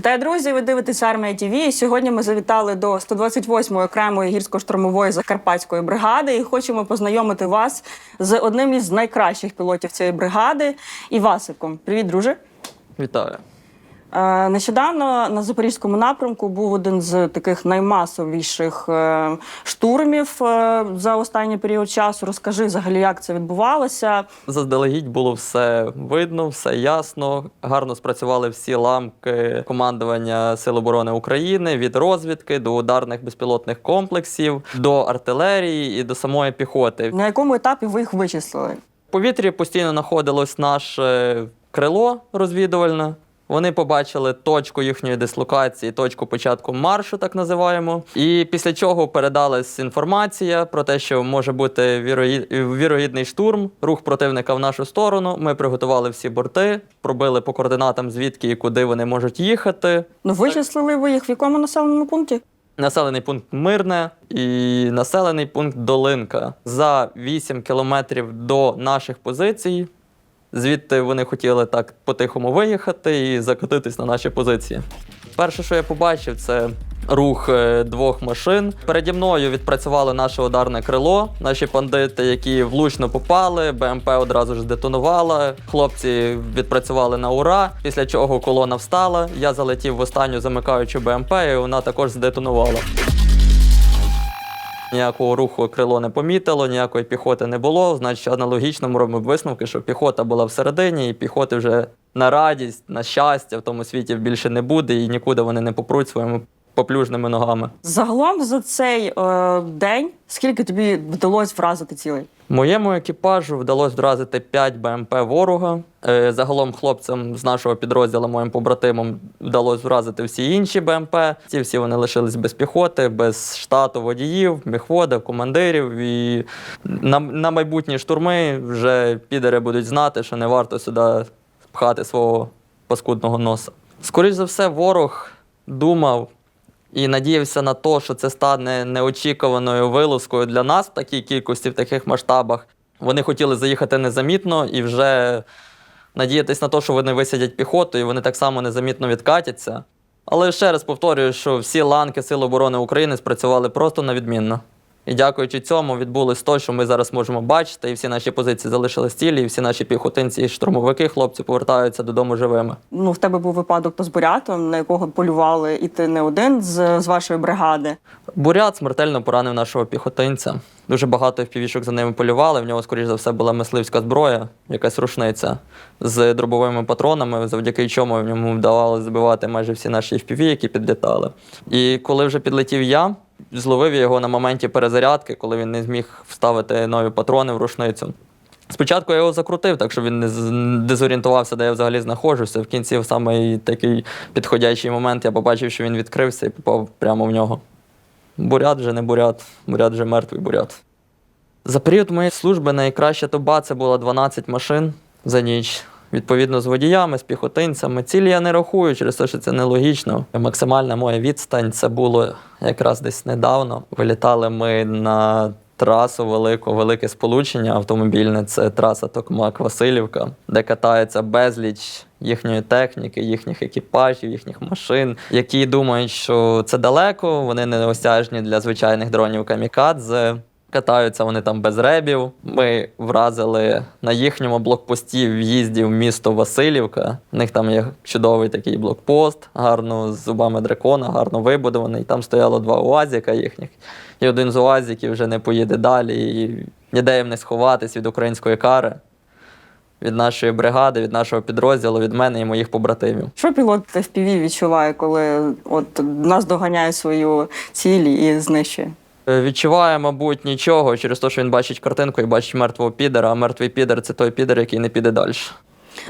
Вітаю, друзі! Ви дивитесь армія ТВ. Сьогодні ми завітали до 128-ї окремої гірсько-штурмової закарпатської бригади і хочемо познайомити вас з одним із найкращих пілотів цієї бригади Івасиком. Привіт, друже! Вітаю. Е, Нещодавно на запорізькому напрямку був один з таких наймасовіших е, штурмів е, за останній період часу. Розкажи взагалі, як це відбувалося. Заздалегідь було все видно, все ясно. Гарно спрацювали всі ламки командування Сил оборони України від розвідки до ударних безпілотних комплексів, до артилерії і до самої піхоти. На якому етапі ви їх вичислили? В повітрі постійно знаходилось наше крило розвідувальне. Вони побачили точку їхньої дислокації, точку початку маршу, так називаємо. І після чого передалась інформація про те, що може бути вірогідний штурм, рух противника в нашу сторону. Ми приготували всі борти, пробили по координатам, звідки і куди вони можуть їхати. Ну, вичислили ви їх в якому населеному пункті? Населений пункт Мирне і населений пункт Долинка за 8 кілометрів до наших позицій. Звідти вони хотіли так по-тихому виїхати і закотитись на наші позиції. Перше, що я побачив, це рух е, двох машин. Переді мною відпрацювали наше ударне крило, наші бандити, які влучно попали. БМП одразу ж здетонувала. Хлопці відпрацювали на ура. Після чого колона встала. Я залетів в останню замикаючу БМП, і вона також здетонувала. Ніякого руху крило не помітило, ніякої піхоти не було. Значить, аналогічно ми робимо висновки, що піхота була всередині, і піхоти вже на радість, на щастя в тому світі більше не буде, і нікуди вони не попруть своїми поплюжними ногами. Загалом за цей е, день скільки тобі вдалося вразити цілий? Моєму екіпажу вдалося вразити 5 БМП ворога. Е, Загалом хлопцям з нашого підрозділу, моїм побратимам, вдалося вразити всі інші БМП. Ці всі вони лишились без піхоти, без штату водіїв, міхводів, командирів. І на, на майбутні штурми вже підери будуть знати, що не варто сюди пхати свого паскудного носа. Скоріше за все, ворог думав і надіявся на те, що це стане неочікуваною вилазкою для нас в такій кількості, в таких масштабах. Вони хотіли заїхати незамітно і вже надіятись на те, що вони висадять піхоту, і вони так само незамітно відкатяться. Але ще раз повторюю, що всі ланки Сил оборони України спрацювали просто на відмінно. І дякуючи цьому відбулось те, що ми зараз можемо бачити, і всі наші позиції залишились цілі, і всі наші піхотинці і штурмовики, хлопці повертаються додому живими. Ну, в тебе був випадок то з бурятом, на якого полювали, і ти не один з, з вашої бригади. Бурят смертельно поранив нашого піхотинця. Дуже багато впівішок за ними полювали. В нього, скоріш за все, була мисливська зброя, якась рушниця з дробовими патронами, завдяки чому в ньому вдавалося збивати майже всі наші FPV, які підлітали. І коли вже підлетів я, зловив я його на моменті перезарядки, коли він не зміг вставити нові патрони в рушницю. Спочатку я його закрутив, так що він не дезорієнтувався, де я взагалі знаходжуся. В кінці, в самий такий підходящий момент, я побачив, що він відкрився і попав прямо в нього. Бурят вже не бурят, бурят вже мертвий бурят. За період моєї служби найкраща доба це було 12 машин за ніч. Відповідно, з водіями, з піхотинцями. Цілі я не рахую через те, що це нелогічно. Максимальна моя відстань це було якраз десь недавно. Вилітали ми на трасу велику, велике сполучення автомобільне. Це траса Токмак-Васильівка, де катається безліч їхньої техніки, їхніх екіпажів, їхніх машин, які думають, що це далеко, вони неосяжні для звичайних дронів камікадзе. Катаються вони там без ребів. Ми вразили на їхньому блокпості в'їзді в місто Васильівка. У них там є чудовий такий блокпост, гарно з зубами дракона, гарно вибудований. Там стояло два уазіка їхніх. І один з уазіків вже не поїде далі. І ніде їм не сховатись від української кари, від нашої бригади, від нашого підрозділу, від мене і моїх побратимів. Що пілот FPV відчуває, коли от нас доганяє свою ціль і знищує? Е, Відчуває, мабуть, нічого через те, що він бачить картинку і бачить мертвого підера, а мертвий підер це той підер, який не піде далі.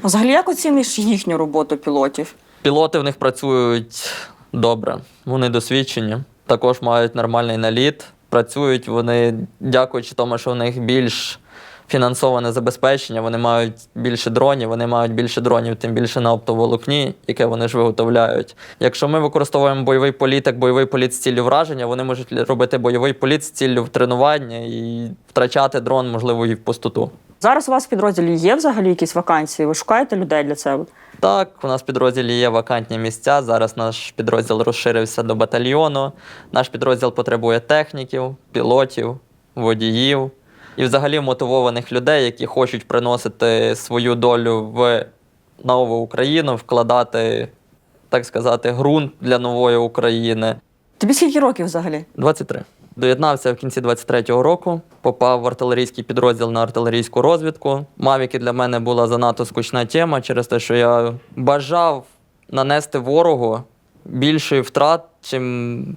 А Взагалі, як оціниш їхню роботу пілотів? Пілоти в них працюють добре, вони досвідчені, також мають нормальний наліт. Працюють вони, дякуючи тому, що в них більш фінансоване забезпечення, вони мають більше дронів, вони мають більше дронів, тим більше на оптоволокні, яке вони ж виготовляють. Якщо ми використовуємо бойовий політ як бойовий політ з ціллю враження, вони можуть робити бойовий політ з ціллю тренування і втрачати дрон, можливо, і в пустоту. Зараз у вас в підрозділі є взагалі якісь вакансії? Ви шукаєте людей для себе? Так, у нас в підрозділі є вакантні місця. Зараз наш підрозділ розширився до батальйону. Наш підрозділ потребує техніків, пілотів, водіїв і взагалі мотивованих людей, які хочуть приносити свою долю в нову Україну, вкладати, так сказати, ґрунт для нової України. Тобі скільки років взагалі? 23. Доєднався в кінці 23-го року, попав в артилерійський підрозділ на артилерійську розвідку. Мавіки для мене була занадто скучна тема через те, що я бажав нанести ворогу більшої втрат, чим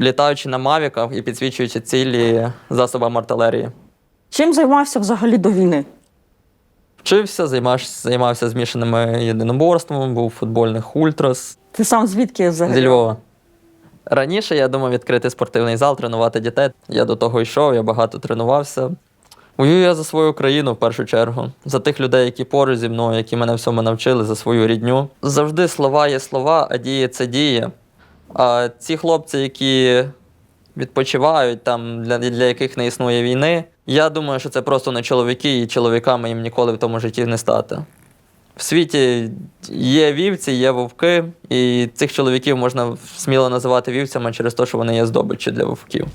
літаючи на мавіках і підсвічуючи цілі засобам артилерії. Чим займався взагалі до війни? Вчився, займався, займався змішаними єдиноборствами, був футбольних ультрас Ти сам звідки взагалі? зі Львова. Раніше я думав відкрити спортивний зал, тренувати дітей. Я до того йшов, я багато тренувався. Воюю я за свою країну в першу чергу, за тих людей, які поруч зі мною, які мене всьому навчили, за свою рідню. Завжди слова є слова, а дії це дії. А ці хлопці, які відпочивають, там, для, для яких не існує війни, я думаю, що це просто не чоловіки, і чоловіками їм ніколи в тому житті не стати. В світі є вівці, є вовки, і цих чоловіків можна сміло називати вівцями через те, що вони є здобиччю для вовків.